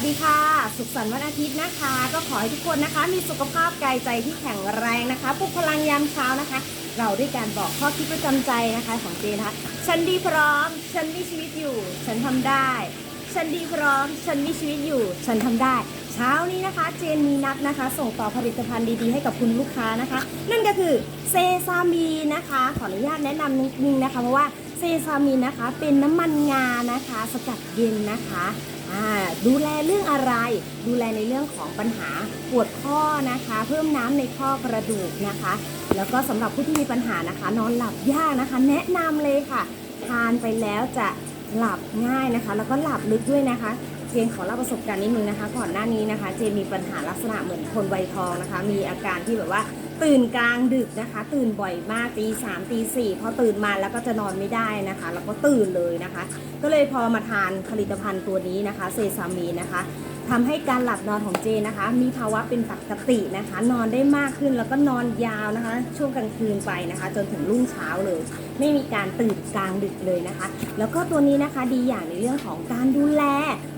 วัสดีค่ะ สุขสันต์วันอาทิตย์นะคะ ก็ขอให้ทุกคนนะคะ มีสุขภาพกายใจที่แข็งแรงนะคะปลุกพลังยามเช้านะคะ เราด้วยการบอกข้อคิดประจำใจนะคะของเจนะคะฉันดีพร้อม ฉันมีชีวิตอยู่ ฉันทำได้ ฉันดีพร้อม ฉันมีชีวิตอยู่ ฉันทำได้ เช้านี้นะคะ เจนมีนัดนะคะ ส่งต่อผลิตภัณฑ์ดีๆให้กับคุณลูกค้านะคะ นั่นก็คือเซซามีนะคะ ขออนุญาตแนะนำนิดนึงนะคะเพราะว่าเซซามีนะคะเป็นน้ำมันงานะคะ สกัดเย็นนะคะ ดูแลเรื่องอะไร ดูแลในเรื่องของปัญหาปวดข้อนะคะ เพิ่มน้ำในข้อกระดูกนะคะ แล้วก็สำหรับผู้ที่มีปัญหานะคะ นอนหลับยากนะคะ แนะนำเลยค่ะ ทานไปแล้วจะหลับง่ายนะคะ แล้วก็หลับลึกด้วยนะคะ เจนขอเล่าประสบการณ์นิดนึงนะคะ ก่อนหน้านี้นะคะ เจนมีปัญหาลักษณะเหมือนคนไวทองนะคะ มีอาการที่แบบว่าตื่นกลางดึกนะคะ ตื่นบ่อยมากตีสามตีสี่พอตื่นมาแล้วก็จะนอนไม่ได้นะคะ แล้วก็ตื่นเลยนะคะ ก็เลยพอมาทานผลิตภัณฑ์ตัวนี้นะคะ เซซามีนะคะ ทำให้การหลับนอนของเจนะคะ มีภาวะเป็นปกตินะคะ นอนได้มากขึ้นแล้วก็นอนยาวนะคะ ช่วงกลางคืนไปนะคะ จนถึงรุ่งเช้าเลย ไม่มีการตื่นกลางดึกเลยนะคะ แล้วก็ตัวนี้นะคะดีอย่างในเรื่องของการดูแล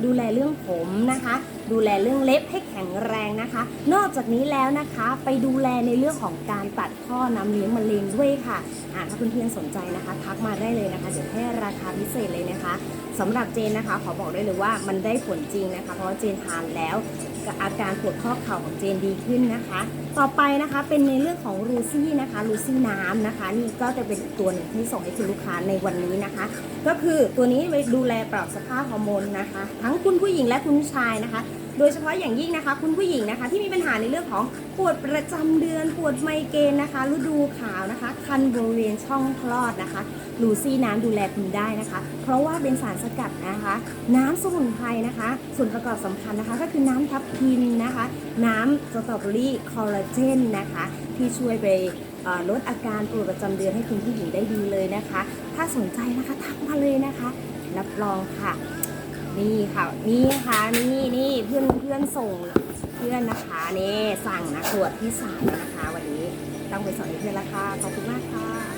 ดูแลเรื่องผมนะคะ ดูแลเรื่องเล็บให้แข็งแรงนะคะ นอกจากนี้แล้วนะคะไปดูแลในเรื่องของการตัดข้อน้ำเลี้ยงมะเร็งด้วยค่ะอ่าถ้าเพื่อนๆสนใจนะคะทักมาได้เลยนะคะเดี๋ยวให้ราคาพิเศษเลยนะคะสำหรับเจนนะคะ ขอบอกได้เลยว่ามันได้ผลจริงนะคะ เพราะเจนทานแล้วอาการปวดข้อเข่าของเจนดีขึ้นนะคะ ต่อไปนะคะเป็นในเรื่องของรูซี่นะคะรูซี่น้ำนะคะ นี่ก็จะเป็นตัวหนึ่งที่ส่งให้คุณลูกค้าในวันนี้นะคะ ก็คือตัวนี้ไว้ดูแลปรับสภาพฮอร์โมนนะคะ ทั้งคุณผู้หญิงและคุณผู้ชายนะคะ โดยเฉพาะอย่างยิ่งนะคะ คุณผู้หญิงนะคะ ที่มีปัญหาในเรื่องของปวดประจำเดือน ปวดไมเกรนนะคะฤดูขาวนะคะ คันบริเวณช่องคลอดนะคะลูซี่น้ำดูแลคุณได้นะคะ เพราะว่าเป็นสารสกัดนะคะ น้ำสมุนไพรนะคะ ส่วนประกอบสำคัญนะคะ ก็คือน้ำทับทิมนะคะ น้ำสตรอเบอรี่คอลลาเจนนะคะ ที่ช่วยไปลดอาการปวดประจำเดือนให้คุณผู้หญิงได้ดีเลยนะคะ ถ้าสนใจนะคะทักมาเลยนะคะ รับรองค่ะ นี่ค่ะ นี่ค่ะ นี่นี่เพื่อนเพื่อนส่งเพื่อนนะคะนี่สั่งนะตรวจที่สามนะคะ วันนี้ต้องไปสอนให้เพื่อนละค่ะขอบคุณมากค่ะ